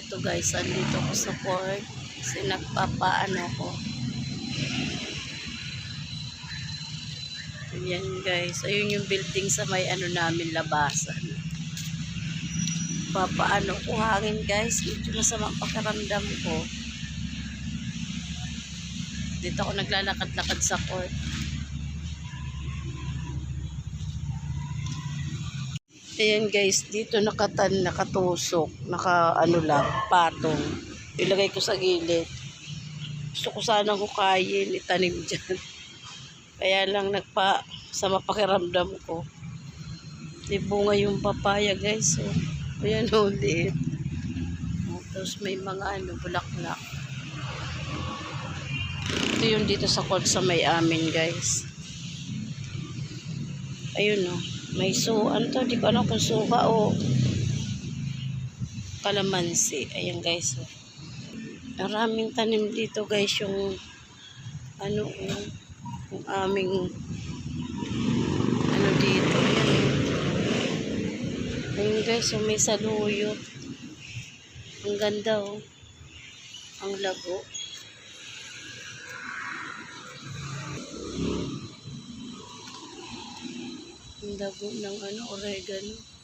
Ito guys, andito ko sa port. Kasi nagpapaano ko. Ayan guys. Ayun yung building sa may ano namin labasan. Papaano ko hangin guys. Medyo masama pakiramdam ko. Dito ako naglalakad-lakad sa court. Ayan guys, dito nakatan, nakatusok, naka ano lang, patong. Ilagay ko sa gilid. Gusto ko sanang hukayin, itanim dyan. Kaya lang nagpa, sa mapakiramdam ko. Di bunga yung papaya guys. Oh. Ayan o, liit. Oh, Tapos may mga ano, bulaklak. Ito yung dito sa court sa may amin guys. Ayun o. May su, ano to, di ko alam kung suka o kalamansi. Ayan guys. Oh. Maraming tanim dito guys yung ano yung, yung aming ano dito. Ayan. Ayun guys, yung may saluyot. Ang ganda oh. Ang lago. Lago ng ano, oregano.